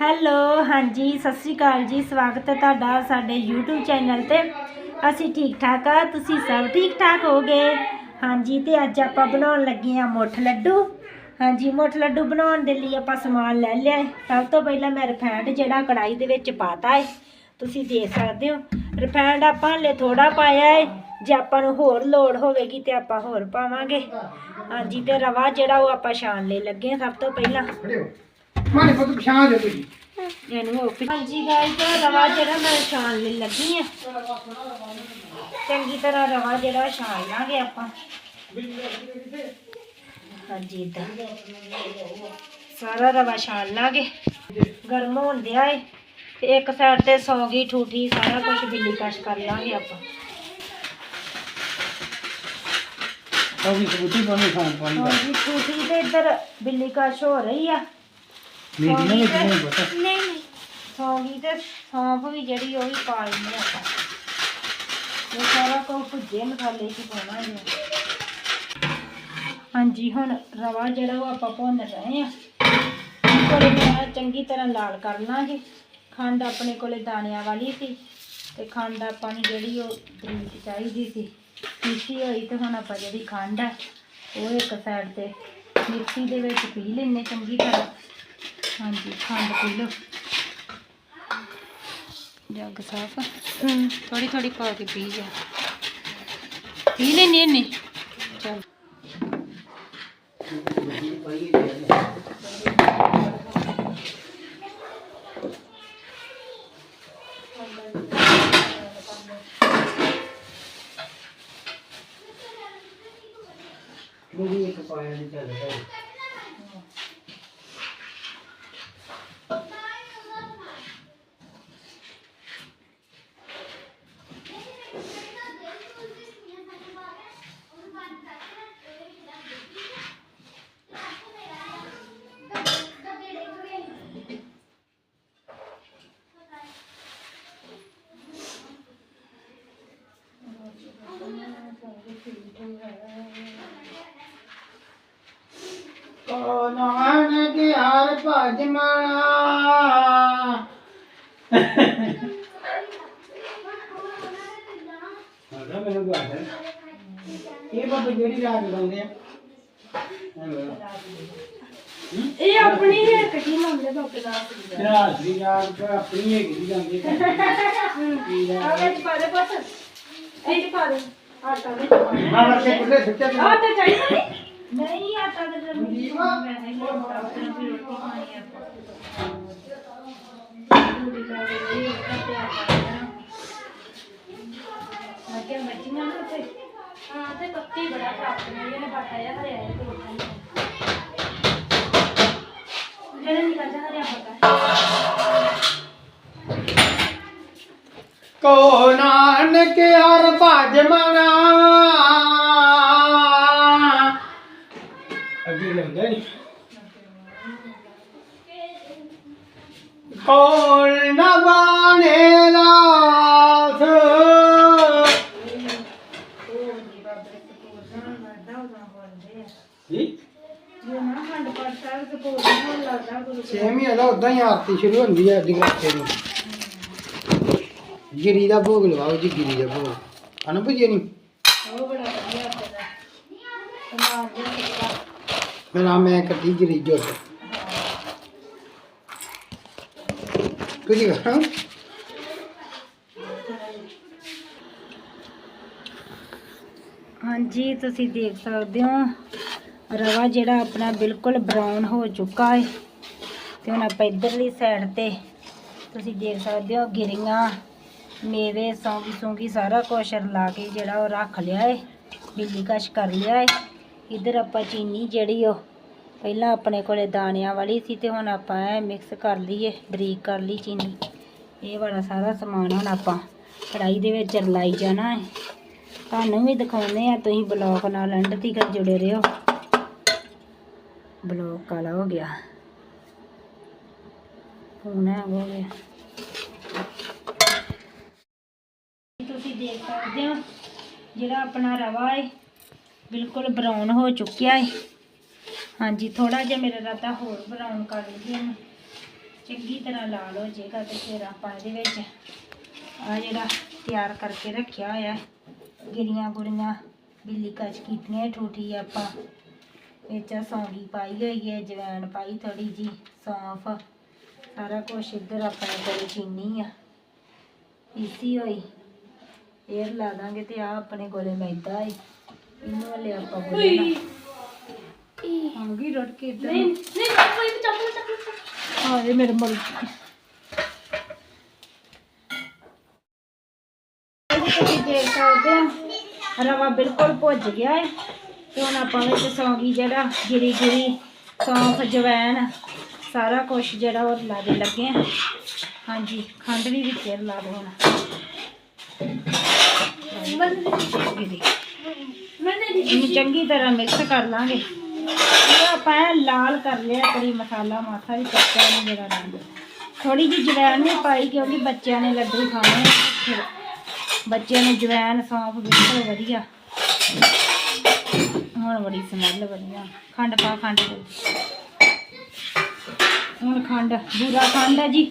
Hello, ਹਾਂਜੀ, ਸਤਿ ਸ਼੍ਰੀ ਅਕਾਲ ਜੀ। ਸਵਾਗਤ ਹੈ ਤੁਹਾਡਾ ਸਾਡੇ YouTube ਚੈਨਲ ਤੇ। ਅਸੀਂ ਠੀਕ ਠਾਕ ਆ, ਤੁਸੀਂ ਸਭ ਠੀਕ ਠਾਕ ਹੋਗੇ? ਹਾਂਜੀ, ਤੇ ਅੱਜ ਆਪਾਂ ਬਣਾਉਣ ਲੱਗੇ ਆ ਮੁੱਠ ਲੱਡੂ। ਹਾਂਜੀ, ਮੁੱਠ ਲੱਡੂ ਬਣਾਉਣ ਦੇ ਲਈ ਆਪਾਂ ਸਮਾਨ ਲੈ ਲਿਆ ਸਭ ਤੋਂ ਪਹਿਲਾਂ ਮੈਂ ਰਿਫਾਈਂਡ ਜਿਹੜਾ ਕੜਾਈ ਦੇ ਵਿੱਚ ਪਾਤਾ ਹੈ, ਤੁਸੀਂ ਦੇਖ ਸਕਦੇ ਹੋ। ਰਿਫਾਈਂਡ ਆਪਾਂ ਹਲੇ ਥੋੜਾ ਪਾਇਆ ਹੈ, ਜੇ ਆਪਾਂ ਨੂੰ ਹੋਰ ਲੋੜ ਹੋਵੇਗੀ ਤੇ ਆਪਾਂ ਹੋਰ ਪਾਵਾਂਗੇ। ਹਾਂਜੀ, ਤੇ ਰਵਾ ਜਿਹੜਾ ਉਹ ਆਪਾਂ ਛਾਣ ਲਈ ਲੱਗੇ ਹਾਂ ਸਭ ਤੋਂ ਪਹਿਲਾਂ। ਮਾਰੇ ਪੁੱਤ ਪਛਾਣ ਦੇ ਤੁਸੀਂ। ਇਹਨੂੰ ਹੋ ਕੇ ਹਾਂਜੀ ਗਾਇਸ ਰਵਾ ਜਿਹੜਾ ਮੈਂ ਛਾਣ ਲਈ ਲੱਗੀ ਆ। ਚੰਗੀ ਤਰ੍ਹਾਂ ਰਵਾ ਜਿਹੜਾ ਛਾਣ ਲਾਂਗੇ ਆਪਾਂ। ਹਾਂਜੀ ਇਦਾਂ ਸਾਰਾ ਰਵਾ ਛਾਣ ਲਾਂਗੇ। ਗਰਮ ਹੋਣ ਦਿਆ ਏ। ਤੇ ਇੱਕ ਸਾਈਡ ਤੇ ਸੌਂਗੀ ਠੂਠੀ ਸਾਰਾ ਕੁਝ ਬਿੱਲੀ ਕਸ਼ ਕਰ ਲਾਂਗੇ ਆਪਾਂ। ਵੀ ਸਬੂਤੀ ਪਾਣੀ ਖਾਣ ਪਾਣੀ ਦਾ ਹਾਂਜੀ ਠੂਠੀ ਤੇ ਇੱਧਰ ਬਿੱਲੀ ਕਸ਼ ਹੋ ਰਹੀ ਆ। ਮੇਰੀ ਨਹੀਂ ਤੁਹਾਨੂੰ ਪਤਾ। ਨਹੀਂ ਨਹੀਂ। ਸੌਂਗੀ ਤੇ ਸੌਂਫ ਵੀ ਜਿਹੜੀ ਉਹ ਵੀ ਪਾ ਲੈਣੀ ਆਪਾਂ। ਇਹ ਸਾਰਾ ਕੁਝ ਭੁੱਜੇ ਮਸਾਲੇ ਚ ਪਾਉਣਾ ਹੈ ਹਾਂਜੀ ਹੁਣ ਰਵਾ ਜਿਹੜਾ ਉਹ ਆਪਾਂ ਭੁੰਨ ਰਹੇ ਆ। ਕੋਲੇ ਮੈਂ ਚੰਗੀ ਤਰ੍ਹਾਂ ਲਾਲ ਕਰ ਲਾਂਗੇ। ਖੰਡ ਆਪਣੇ ਕੋਲੇ ਦਾਣਿਆਂ ਵਾਲੀ ਸੀ ਤੇ ਖੰਡ ਆਪਾਂ ਨੂੰ ਜਿਹੜੀ ਉਹ ਬਰੀਕ ਚਾਹੀਦੀ ਸੀ। ਪੀਸੀ ਹੋਈ ਤੇ ਹੁਣ ਆਪਾਂ ਜਿਹੜੀ ਖੰਡ ਆ ਉਹ ਇੱਕ ਸਾਈਡ ਤੇ ਮਿਕਸੀ ਦੇ ਵਿੱਚ ਪੀ ਲੈਣੇ ਚੰਗੀ ਤਰ੍ਹਾਂ। ਹਾਂਜੀ ਖੰਡ ਪੀ ਲਓ ਜੱਗ ਸਾਫ਼ ਥੋੜੀ ਥੋੜੀ ਪਾ ਕੇ ਪੀ ਜਾ। ਪੀ ਲੈਣੀ ਇਹਨੇ ਚਲ। ਮੇਰੀ ਇੱਕ ਪਾਇਆ ਨਹੀਂ ਚੱਲਦਾ। ਕੇ ਹਰ ਭਜ ਮਾਣਾ ਆਦਾ ਮੈਨੂੰ ਬਾਤ ਹੈ ਇਹ ਬਾਬਾ ਜਿਹੜੀ ਰਾਗ ਗਾਉਂਦੇ ਆ ਇਹ ਆਪਣੀ ਹੈ ਕੱਢੀ ਮੰਗਦੇ ਬਾਪੇ ਦਾ ਰਾਤ ਦੀ ਰਾਗ ਆਪਣੀ ਹੈਗੀ ਦੀ ਗਾਉਂਦੇ ਆ ਵਿੱਚ ਪਾ ਦੇ ਪੁੱਤ ਇਹ ਚ ਪਾ ਦੇ ਆਟਾ ਵਿੱਚ ਪਾ ਦੇ ਹਾਂ ਬੱਚੇ ਕੁੱਲੇ ਸੁੱਚਾ ਤੇ ਆਟਾ ਚਾਹੀਦਾ ਨਹੀਂ ਨਹੀਂ ਆਟਾ ਦੇ ਦੇ ਜੀਵਾ। ਮੈਂ ਨਹੀਂ ਲਾਉਂਦਾ ਫਿਰ ਵੀ ਰੋਟੀ ਖਾਣੀ ਆ। ਪੂਰੀ ਕਰ ਲਈ ਇਹ ਤੇ ਨਾ ਤੇ ਹਾਂ ਤੇ ਪੱਤੀ ਬੜਾ ਪ੍ਰਾਪਤ ਨੇ ਇਹਨੇ ਬਾਟਾ ਜਿਹਾ ਹਰਿਆ ਹੈ ਤੇ ਉੱਠਾ ਨਹੀਂ ਜਿਹੜੇ ਨਿਕਲ ਜਾ ਹਰਿਆ ਪਤਾ ਕੋ ਨਾਨਕ ਹਰ ਭਜ ਮਣਾ। ਕੋਲ ਨਾ ਬਾਣੇ ਜੀ ਉਦਾਂ ਹੀ ਆਰਤੀ ਸ਼ੁਰੂ ਹੁੰਦੀ ਹੈ ਰੱਖੇ ਨੂੰ ਗਿਰੀ ਦਾ ਭੋਗ ਲਵਾਓ ਜੀ ਗਿਰੀ ਦਾ ਭੋਗ। ਅਨੂ ਭਜੀ ਨਹੀਂ ਮੇਰਾ ਮੈਂ ਕੱਟੀ ਗਿਰੀ ਜੋਟ ਹਾਂਜੀ, ਤੁਸੀਂ ਦੇਖ ਸਕਦੇ ਹੋ। ਰਵਾ ਜਿਹੜਾ ਆਪਣਾ ਬਿਲਕੁਲ ਬਰਾਊਨ ਹੋ ਚੁੱਕਾ ਹੈ ਤੇ ਹੁਣ ਆਪਾਂ ਇਧਰਲੀ ਸਾਈਡ ਤੇ ਤੁਸੀਂ ਦੇਖ ਸਕਦੇ ਹੋ ਗਿਰੀਆਂ, ਮੇਵੇ, ਸੌਂਗੀ ਸੌਂਗੀ ਸਾਰਾ ਕੁਛ ਰਲਾ ਕੇ ਜਿਹੜਾ ਉਹ ਰੱਖ ਲਿਆ ਹੈ ਬਿੱਲੀ ਕਸ਼ ਕਰ ਲਿਆ ਹੈ ਇਧਰ ਆਪਾਂ ਚੀਨੀ ਜਿਹੜੀ ਉਹ ਪਹਿਲਾਂ ਆਪਣੇ ਕੋਲੇ ਦਾਣਿਆਂ ਵਾਲੀ ਸੀ ਤੇ ਹੁਣ ਆਪਾਂ ਇਹ ਮਿਕਸ ਕਰ ਲਈਏ, ਬਰੀਕ ਕਰ ਲਈ ਚੀਨੀ। ਇਹ ਵਾਲਾ ਸਾਰਾ ਸਮਾਨ ਹੁਣ ਆਪਾਂ ਕੜਾਈ ਦੇ ਵਿੱਚ ਰਲਾਈ ਜਾਣਾ ਹੈ। ਤੁਹਾਨੂੰ ਵੀ ਦਿਖਾਉਂਦੇ ਆ ਤੁਸੀਂ ਬਲੌਕ ਨਾਲ ਐਂਡ ਤੱਕ ਜੁੜੇ ਰਹੋ। ਬਲੌਕ ਕਾਲਾ ਹੋ ਗਿਆ। ਹੁਣ ਹੈਂਗ ਹੋ ਗਿਆ। ਤੁਸੀਂ ਦੇਖ ਸਕਦੇ ਹੋ, ਜਿਹੜਾ ਆਪਣਾ ਰਵਾ ਹੈ, ਬਿਲਕੁਲ ਬਰਾਊਨ ਹੋ ਚੁੱਕਿਆ ਹੈ। ਹਾਂਜੀ ਥੋੜਾ ਜਿਹਾ ਮੇਰਾ ਰਾਤਾ ਹੋਰ ਬਰਾਊਨ ਕਰ ਲਈਏ ਇਹਨੂੰ ਚੰਗੀ ਤਰ੍ਹਾਂ ਲਾਲ ਹੋ ਜਾਏਗਾ ਤੇ ਫਿਰ ਆਪਾਂ ਇਹਦੇ ਵਿੱਚ ਆ ਜਿਹੜਾ ਤਿਆਰ ਕਰਕੇ ਰੱਖਿਆ ਹੋਇਆ ਗਿਰੀਆਂ ਗੁੜੀਆਂ ਬਿੱਲੀ ਕੱਚ ਕੀਤੀਆਂ ਠੂਠੀ ਆਪਾਂ। ਵਿੱਚ ਆਹ ਸੌਂਗੀ ਪਾਈ ਹੋਈ ਹੈ, ਜਵੈਣ ਪਾਈ ਥੋੜੀ ਜੀ ਸੌਂਫ, ਸਾਰਾ ਕੁਝ ਇੱਧਰ ਆਪਣੇ ਕੋਲ ਚੀਨੀ ਆ। ਪੀਸੀ ਹੋਈ ਇਹ ਲਾ ਦਾਂਗੇ ਤੇ ਆ ਆਪਣੇ ਕੋਲੇ ਮੈਦਾ ਹੈ ਇਹਨੂੰ ਹਲੇ ਆਪਾਂ ਗੁੰਨਣਾ। ਆਂਗੀ ਰੋਟ ਕੇ ਇੱਧਰ ਨਹੀਂ ਨਹੀਂ ਕੋਈ ਚੱਪਲ ਚੱਪਲ ਹਾਂ ਇਹ ਮੇਰੇ ਮਲ ਤੁਸੀਂ ਦੇਖ ਸਕਦੇ ਹੋ ਰਵਾ ਬਿਲਕੁਲ ਭੁੱਜ ਗਿਆ ਹੈ ਤੇ ਹੁਣ ਆਪਾਂ ਵਿੱਚ ਸੌਂਗੀ ਜਿਹੜਾ ਗਿਰੀ ਗਿਰੀ ਸੌਂਫ ਜਵੈਣ ਸਾਰਾ ਕੁਝ ਜਿਹੜਾ ਉਹ ਲਾ ਦੇ ਲੱਗੇ ਆ ਹਾਂਜੀ ਖੰਡ ਵੀ ਵਿੱਚ ਲਾ ਦੋ ਇਹ ਆਪਾਂ ਲਾਲ ਕਰ ਲਿਆ ਕਰੀ ਮਸਾਲਾ ਮਾਥਾ ਵੀ ਕੱਚਾ ਨਹੀਂ ਜਿਹੜਾ ਰੰਗ। ਥੋੜੀ ਜਿਹੀ ਜਵੈਣ ਵੀ ਪਾਈ, ਕਿਉਂਕਿ ਬੱਚਿਆਂ ਨੇ ਲੱਡੂ ਖਾਣੇ ਫਿਰ ਬੱਚਿਆਂ ਨੂੰ ਜਵੈਣ, ਸੌਂਫ ਬਿਲਕੁਲ ਵਧੀਆ। ਹੁਣ ਬੜੀ ਸਮੈਲ ਵਧੀਆ ਖੰਡ ਪਾ, ਖੰਡ ਦੇ। ਹੁਣ ਖੰਡ, ਬੂਰਾ ਖੰਡ ਹੈ ਜੀ।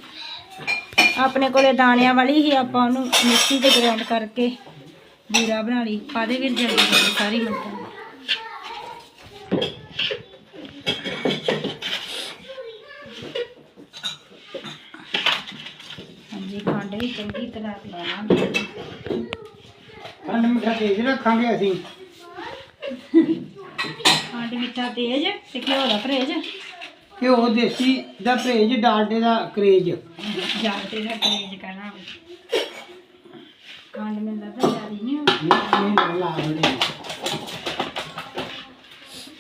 ਆਪਣੇ ਕੋਲੇ ਦਾਣਿਆਂ ਵਾਲੀ ਹੀ ਆਪਾਂ ਉਹਨੂੰ ਮਿਕਸੀ ਤੇ ਗ੍ਰਾਈਂਡ ਕਰਕੇ ਬੂਰਾ ਬਣਾ ਲਈ। ਪਾ ਦੇ ਵੀਰ, ਜਲਦੀ ਜਲਦੀ, ਸਾਰੀ ਮਿਰਚਾਂ ਹਾਂਜੀ ਖੰਡ ਵੀ ਚੰਗੀ ਤਰ੍ਹਾਂ ਲਾਵਾਂਗੇ ਖੰਡ ਮਿੱਠਾ ਤੇਜ਼ ਰੱਖਾਂਗੇ ਅਸੀਂ। ਖੰਡ ਮਿੱਠਾ ਤੇਜ਼ ਤੇ ਘਿਓ ਦਾ ਪਰਹੇਜ ਘਿਓ ਦੇਸੀ ਦਾ ਪਰਹੇਜ ਡਾਲਡੇ ਦਾ ਕਰੇਜ। ਜਾਣਦੇ ਦਾ ਪਰਹੇਜ ਕਰਨਾ ਖੰਡ ਮੈਨੂੰ ਲੱਗਦਾ ਜ਼ਿਆਦਾ ਨਹੀਂ ਹੋਣੀ। ਨਹੀਂ ਲਾ ਬੜੇ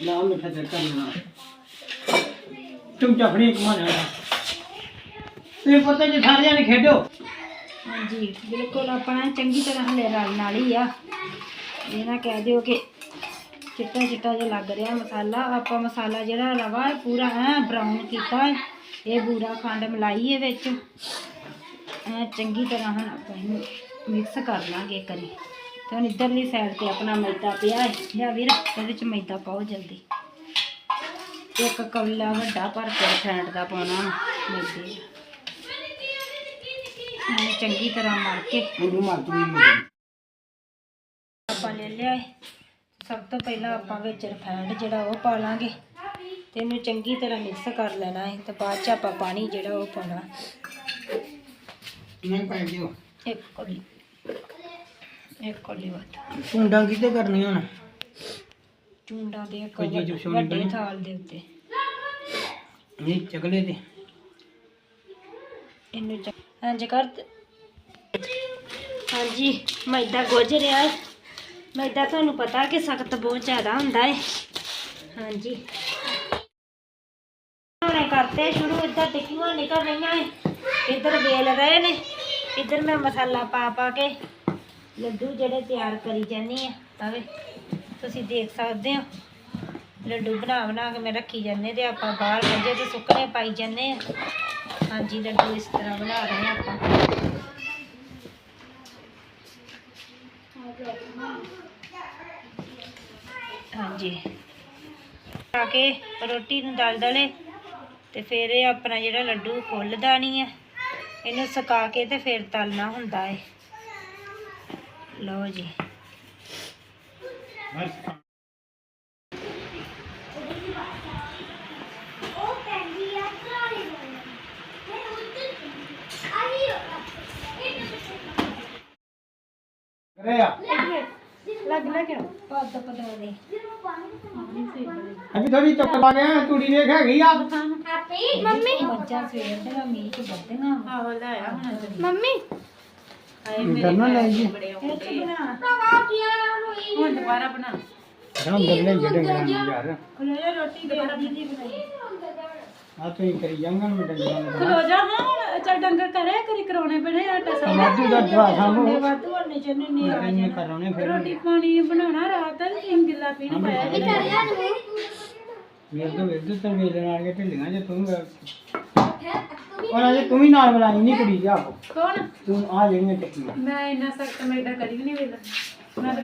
ਲਾ ਮਿੱਠਾ ਤੇ ਕਰਨਾ ਤੁਮ ਚਫੜੀ ਕਮਾਣਾ ਤੇ ਪਤਾ ਜੇ ਸਾਰਿਆਂ ਨੇ ਖੇਡੋ। ਹਾਂਜੀ, ਬਿਲਕੁਲ ਆਪਣਾ ਚੰਗੀ ਤਰ੍ਹਾਂ ਹਲੇ ਰਲ ਨਾਲ ਹੀ ਆ। ਇਹ ਨਾ ਕਹਿ ਦਿਓ ਕਿ ਚਿੱਟਾ ਚਿੱਟਾ ਜਿਹਾ ਲੱਗ ਰਿਹਾ ਮਸਾਲਾ। ਆਪਾਂ ਮਸਾਲਾ ਜਿਹੜਾ ਰਵਾ ਪੂਰਾ ਐ ਬਰਾਊਨ ਕੀਤਾ ਹੈ। ਇਹ ਬੂਰਾ ਖੰਡ ਮਲਾਈ ਹੈ ਵਿੱਚ। ਐ ਚੰਗੀ ਤਰ੍ਹਾਂ ਹੁਣ ਆਪਾਂ ਇਹਨੂੰ ਮਿਕਸ ਕਰ ਲਾਂਗੇ ਕਰੀ ਤੇ ਹੁਣ ਇੱਧਰਲੀ ਸਾਈਡ ਤੇ ਆਪਣਾ ਮੈਦਾ ਪਿਆ ਹੈ। ਲਿਆ ਵੀਰ, ਇਹਦੇ ਵਿੱਚ ਮੈਦਾ ਪਾਓ ਜਲਦੀ। ਇੱਕ ਕੌਲਾ ਵੱਡਾ ਭਰ ਕੇ ਫੈਂਟ ਦਾ ਪਾਉਣਾ ਮੈਦੇ ਇਹਨੂੰ ਚੰਗੀ ਤਰ੍ਹਾਂ ਮਲ ਕੇ ਮੈਨੂੰ ਮਾਤਰੀ ਆਪਾਂ ਲੈ ਲਿਆ ਸਭ ਤੋਂ ਪਹਿਲਾਂ ਆਪਾਂ ਵਿੱਚ ਰਿਫਾਈਂਡ ਜਿਹੜਾ ਉਹ ਪਾ ਲਾਂਗੇ ਤੇ ਇਹਨੂੰ ਚੰਗੀ ਤਰ੍ਹਾਂ ਮਿਕਸ ਕਰ ਲੈਣਾ ਹੈ ਤੇ ਬਾਅਦ ਚ ਆਪਾਂ ਪਾਣੀ ਜਿਹੜਾ ਉਹ ਪਾਉਣਾ। ਨਹੀਂ ਪੈ ਜਿਓ ਇੱਕ ਕੋਲੀ ਇੱਕ ਕੋਲੀ ਵੱਧ। ਸੁੰਡਾਂ ਕਿਤੇ ਕਰਨੀਆਂ ਹੁਣ? ਚੁੰਡਾ ਦੇ ਕੋਈ ਚੀਜ਼ ਵੱਡੇ- ਵਿਛਾਉਣੀ ਵੱਡੇ ਪੈਣੀ। ਥਾਲ ਦੇ ਉੱਤੇ। ਨਹੀਂ ਚਗਲੇ ਤੇ ਇਹਨੂੰ ਚ- ਇੰਝ ਕਰ ਤੇ- ਹਾਂਜੀ ਮੈਦਾ ਗੁੱਝ ਰਿਹਾ ਹੈ ਮੈਦਾ ਤੁਹਾਨੂੰ ਪਤਾ ਕਿ ਸਖਤ ਬਹੁਤ ਜ਼ਿਆਦਾ ਹੁੰਦਾ ਹੈ ਹਾਂਜੀ। ਹੁਣੇ ਕਰਤੇ ਸ਼ੁਰੂ ਇੱਧਰ ਟਿੱਕੀਆਂ ਨਿਕਲ ਰਹੀਆਂ ਹੈ ਇੱਧਰ ਵੇਲ ਰਹੇ ਨੇ। ਇੱਧਰ ਮੈਂ ਮਸਾਲਾ ਪਾ ਪਾ ਕੇ ਲੱਡੂ ਜਿਹੜੇ ਤਿਆਰ ਕਰੀ ਜਾਂਦੀ ਆ ਆਵੇ ਤੁਸੀਂ ਦੇਖ ਸਕਦੇ ਹੋ। ਲੱਡੂ ਬਣਾ ਬਣਾ ਕੇ ਮੈਂ ਰੱਖੀ ਜਾਂਦੇ ਤੇ ਆਪਾਂ ਬਾਹਰ ਮੰਜੇ ਤੇ ਸੁੱਕਣੇ ਪਾਈ ਜਾਂਦੇ ਆ। ਹਾਂਜੀ, ਲੱਡੂ ਇਸ ਤਰ੍ਹਾਂ ਬਣਾ ਰਹੇ ਹਾਂ ਆਪਾਂ। ਹਾਂਜੀ। ਆ ਕੇ ਰੋਟੀ ਨੂੰ ਦਲ ਦਲੇ ਤੇ ਫਿਰ ਇਹ ਆਪਣਾ ਜਿਹੜਾ ਲੱਡੂ ਫੁੱਲਦਾ ਨਹੀਂ ਹੈ ਇਹਨੂੰ ਸੁਕਾ ਕੇ ਤੇ ਫਿਰ ਤਲਣਾ ਹੁੰਦਾ ਹੈ ਲਓ ਜੀ। ਬਸ ਕਰਿਆ ਲੱਗ ਲੱਗ ਪੱਦ ਪਤਾ ਨਹੀਂ ਅਭੀ ਥੋੜੀ ਚੁੱਪ ਲਾ ਕਰਨਾ ਲੈ ਜੀ? ਇੱਥੇ ਬਣਾ। ਹੁਣ ਦੁਬਾਰਾ ਬਣਾ। ਰਾਮ ਦਰਲੇ ਜਿਹੜੇ ਯਾਰ ਖਲੋਇਆ ਰੋਟੀ ਦੇ। ਦੀਦੀ ਬਣਾਈ ਆ ਤੂੰ ਕਰੀ ਜਾਂਗਾ ਮੈਂ ਡੰਗਰਾਂ ਨੂੰ ਖਲੋ ਜਾ ਹਾਂ ਹੁਣ ਚੱਲ ਡੰਗਰ ਕਰੇ ਕਰੀ ਕਰਾਉਣੇ ਬਣੇ ਆਟਾ ਸਾ ਸਮਾਧੂ ਦਾ ਦਵਾ ਸਾਨੂੰ ਵਾਧੂ ਹੋਣੇ ਚੰਨੇ ਨੇ ਆ ਇਹਨੇ ਕਰਾਉਣੇ ਫਿਰ ਰੋਟੀ ਪਾਣੀ ਬਣਾਉਣਾ ਰਾਤ ਦਾ ਗਿੱਲਾ ਪੀਣ ਪਾਇਆ ਵੇਲ ਤੋਂ ਵੇਲ ਤੋਂ ਵੇਲੇ ਨਾਲ ਕੇ ਢਿੱਲੀਆਂ ਜੇ ਤੂੰ ਔਰ ਅਜੇ ਤੂੰ ਵੀ ਨਾਲ ਬੁਲਾਈ ਨਹੀਂ ਕੁੜੀ ਜਾ। ਕੌਣ? ਤੂੰ ਆ ਜਿਹੜੀਆਂ ਚੱਕੀਆਂ। ਮੈਂ ਇੰਨਾ ਸਖਤ ਮੈਦਾ ਕਦੀ ਵੀ ਨਹੀਂ ਵੇਲਾ ਮੈਂ ਤਾਂ